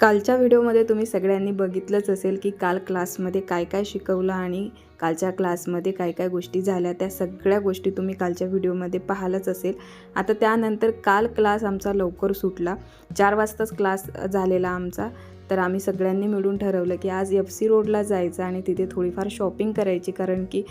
कालच्या व्हिडिओमध्ये तुम्ही सगळ्यांनी बघितलंच असेल की काल क्लासमध्ये काय काय शिकवलं आणि कालच्या क्लासमध्ये काय काय गोष्टी झाल्या. त्या सगळ्या गोष्टी तुम्ही कालच्या व्हिडिओमध्ये पाहालच असेल. आता त्यानंतर काल क्लास आमचा लवकर सुटला. चार वाजताच क्लास झालेला आमचा. तर आम्ही सगळ्यांनी मिळून ठरवलं की आज एफ सी रोडला जायचं आणि तिथे थोडीफार शॉपिंग करायची. कारण की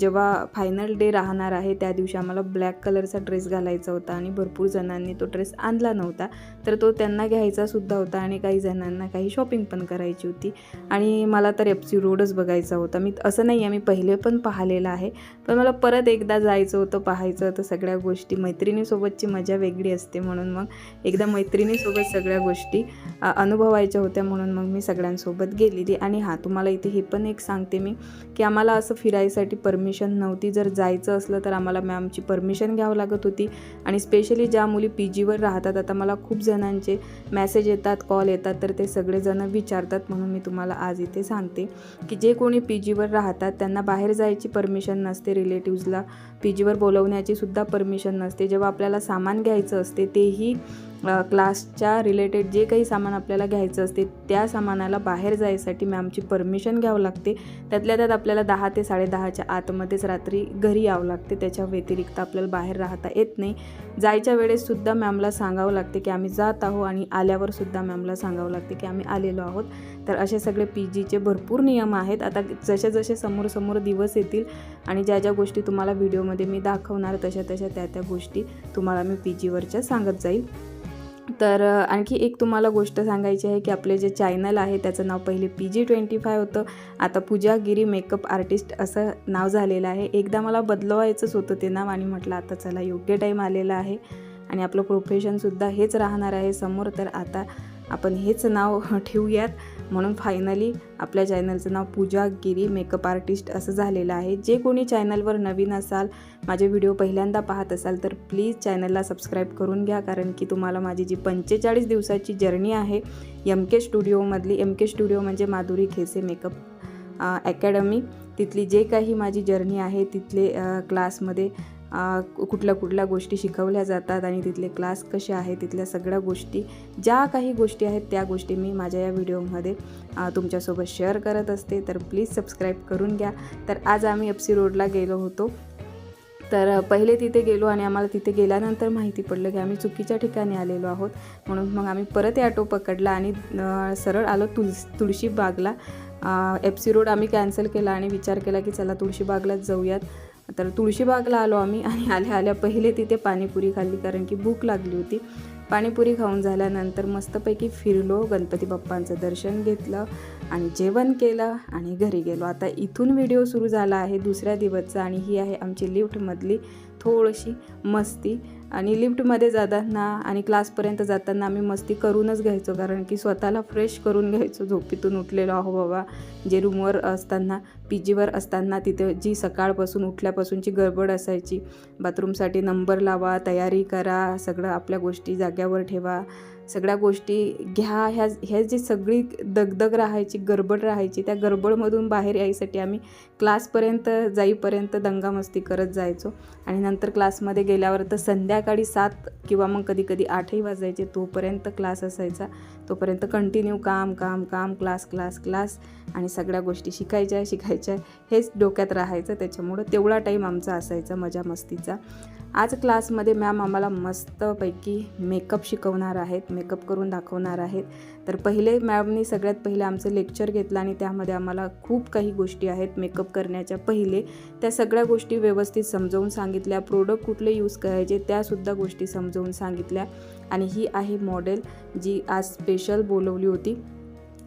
जेव्हा फायनल डे राहणार आहे त्या दिवशी आम्हाला ब्लॅक कलरचा ड्रेस घालायचा होता आणि भरपूर जणांनी तो ड्रेस आणला नव्हता. तर तो त्यांना घ्यायचासुद्धा होता आणि काही जणांना काही शॉपिंग पण करायची होती. आणि मला तर एफ सी रोडच बघायचा होता. मी असं नाही आहे मी पहिले पण पाहिलेलं आहे. पण मला परत एकदा जायचं होतं पाहायचं होतं सगळ्या गोष्टी मैत्रिणीसोबतची मजा वेगळी असते म्हणून मग एकदा मैत्रिणीसोबत सगळ्या गोष्टी अनुभवायच्या होत्या म्हणून मग मी सगळ्यांसोबत गेलेली. आणि हां तुम्हाला इथे हे पण एक सांगते मी की आम्हाला असं फिरायसाठी परमिशन नव्हती. जर जायचं असलं तर आम्हाला मॅमची परमिशन घ्यावं लागत होती. आणि स्पेशली ज्या मुली पी जीवर राहतात आता मला खूप जणांचे मॅसेज येतात कॉल येतात तर ते सगळेजण विचारतात म्हणून मी तुम्हाला आज इथे सांगते की जे कोणी पी जीवर राहतात त्यांना बाहेर जायची परमिशन नसते रिलेटिव्जला पी जीवर बोलवण्याची सुद्धा परमिशन नसते. जेव्हा आपल्याला सामान घ्यायचं असते तेही क्लासच्या रिलेटेड जे काही सामान आपल्याला घ्यायचं असते त्या सामानाला बाहेर जायसाठी मॅमची परमिशन घ्यावं लागते. त्यातल्या त्यात आपल्याला दहा ते साडेदहाच्या आतमध्येच रात्री घरी यावं लागते. त्याच्या व्यतिरिक्त आपल्याला बाहेर राहता येत नाही. जायच्या वेळेससुद्धा मॅमला सांगावं लागते की आम्ही जात आहो आणि आल्यावरसुद्धा मॅमला सांगावं लागते की आम्ही आलेलो आहोत. तर असे सगळे पी जीचे भरपूर नियम आहेत. आता जसे जसे समोर समोर दिवस येतील आणि ज्या ज्या गोष्टी तुम्हाला व्हिडिओमध्ये मी दाखवणार तशा तशा त्या त्या गोष्टी तुम्हाला मी पी जीवरच्या सांगत जाईल. तर आणखी एक तुम्हाला गोष्ट सांगायची आहे की आपले जे चॅनल आहे त्याचं नाव पहिले पी जी ट्वेंटी फाय होतं. आता पूजा गिरी मेकअप आर्टिस्ट असं नाव झालेलं आहे. एकदा मला बदलवायचंच होतं ते नाव आणि म्हटलं आता चला योग्य टाईम आलेला आहे. आणि आपलं प्रोफेशनसुद्धा हेच राहणार आहे समोर. तर आता आपण हेच नाव ठेवूयात. म्हणून फायनली आपल्या चॅनलचं नाव पूजा गिरी मेकअप आर्टिस्ट असं झालेलं आहे. जे कोणी चॅनलवर नवीन असाल माझे व्हिडिओ पहिल्यांदा पाहत असाल तर प्लीज चॅनलला सबस्क्राईब करून घ्या कारण की तुम्हाला माझी जी पंचेचाळीस दिवसाची जर्नी आहे एम के स्टुडिओमधली एम के स्टुडिओ म्हणजे माधुरी खेसे मेकअप अकॅडमी तिथली जे काही माझी जर्नी आहे तिथले क्लासमध्ये कुठल्या कुठल्या गोष्टी शिकवल्या जातात आणि तिथले क्लास कसे आहेत तिथल्या सगळ्या गोष्टी ज्या काही गोष्टी आहेत त्या गोष्टी मी माझ्या या व्हिडिओमध्ये तुमच्यासोबत शेअर करत असते. तर प्लीज सबस्क्राईब करून घ्या. तर आज आम्ही एफ सी रोडला गेलो होतो. तर पहिले तिथे गेलो आणि आम्हाला तिथे गेल्यानंतर माहिती पडलं की आम्ही चुकीच्या ठिकाणी आलेलो आहोत. म्हणून मग आम्ही परत ॲटो पकडला आणि सरळ आलो तुळस तुळशीबागला. एफ सी रोड आम्ही कॅन्सल केला आणि विचार केला की चला तुळशीबागलाच जाऊयात. तर तुळशीबागला आलो आम्ही आणि आल्या आल्या पहिले तिथे पाणीपुरी खाल्ली कारण की भूक लागली होती. पाणीपुरी खाऊन झाल्यानंतर मस्तपैकी फिरलो गणपती बाप्पांचं दर्शन घेतलं आणि जेवण केलं आणि घरी गेलो. आता इथून व्हिडिओ सुरू झाला आहे दुसऱ्या दिवसचा आणि ही आहे आमची लिफ्टमधली थोडीशी मस्ती. आणि लिफ्टमध्ये जाताना आणि क्लासपर्यंत जाताना आम्ही मस्ती करूनच घ्यायचो कारण की स्वतःला फ्रेश करून घ्यायचो झोपेतून उठलेलो. आहो बाबा जे रूमवर असताना पी जीवर असताना तिथे जी सकाळपासून उठल्यापासूनची गडबड असायची बाथरूमसाठी नंबर लावा तयारी करा सगळं आपल्या गोष्टी जाग्यावर ठेवा. सगळ्या गोष्टी घ्या ह्या ह्या जी सगळी दगदग राहायची गडबड राहायची त्या गडबडमधून बाहेर यायसाठी आम्ही क्लासपर्यंत जाईपर्यंत दंगामस्ती करत जायचो. आणि नंतर क्लासमध्ये गेल्यावर तर संध्याकाळी सात किंवा मग कधी कधी आठही वाजायचे तोपर्यंत क्लास असायचा. तोपर्यंत कंटिन्यू काम काम काम क्लास क्लास क्लास आणि सगळ्या गोष्टी शिकायच्या शिकायच्या हेच डोक्यात राहायचं. त्याच्यामुळं तेवढा टाईम आमचा असायचा मजा मस्तीचा. आज क्लासमध्ये मॅम आम्हाला मस्तपैकी मेकअप शिकवणार आहेत. मेकअप करून दाखवणार आहेत. तर पहिले मॅमनी सगळ्यात पहिले आमचं लेक्चर घेतलं आणि त्यामध्ये आम्हाला खूप काही गोष्टी आहेत मेकअप करण्याच्या पहिले. त्या सगळ्या गोष्टी व्यवस्थित समजावून सांगितल्या. प्रोडक्ट कुठले यूज करायचे त्यासुद्धा गोष्टी समजावून सांगितल्या. आणि ही आहे मॉडेल जी आज स्पेशल बोलवली होती.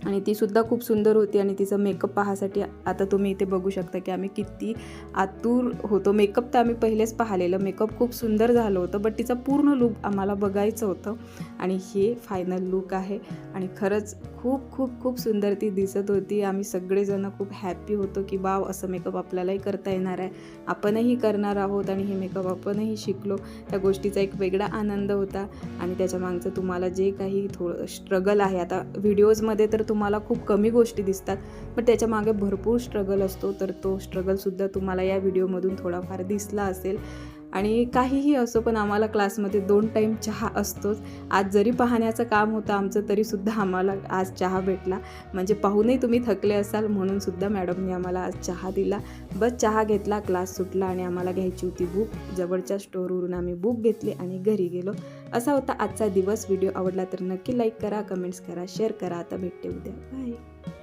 आणि तीसुद्धा खूप सुंदर होती आणि तिचं मेकअप पाहासाठी आता तुम्ही इथे बघू शकता की आम्ही किती आतुर होतो. मेकअप तर आम्ही पहिलेच पाहिलेलं. मेकअप खूप सुंदर झालं होतं बट तिचा पूर्ण लुक आम्हाला बघायचं होतं. आणि हे फायनल लुक आहे. आणि खरंच खूप खूप खूप सुंदर ती दिसत होती. आम्ही सगळेजण खूप हॅप्पी होतो की वाव असं मेकअप आपल्यालाही करता येणार आहे. आपणही करणार आहोत आणि हे मेकअप आपणही शिकलो. त्या गोष्टीचा एक वेगळा आनंद होता. आणि त्याच्या मागचं तुम्हाला जे काही थोडं स्ट्रगल आहे आता व्हिडिओजमध्ये तर तुम्हाला खूप कमी गोष्टी दिसतात पण त्याच्यामागे भरपूर स्ट्रगल असतो. तर तो स्ट्रगलसुद्धा तुम्हाला या व्हिडिओमधून थोडाफार दिसला असेल. आणि काहीही असो पण आम्हाला क्लासमध्ये दोन टाईम चहा असतोच. आज जरी पाहण्याचं काम होतं आमचं तरीसुद्धा आम्हाला आज चहा भेटला. म्हणजे पाहूनही तुम्ही थकले असाल म्हणूनसुद्धा मॅडमनी मॅडमने आम्हाला आज चहा दिला. बस चहा घेतला क्लास सुटला आणि आम्हाला घ्यायची होती बुक. जवळच्या स्टोअरवरून आम्ही बुक घेतली आणि घरी गेलो. असा होता आजचा दिवस. व्हिडिओ आवडला तर नक्की लाईक करा कमेंट्स करा शेअर करा. आता भेटते उद्या. बाय.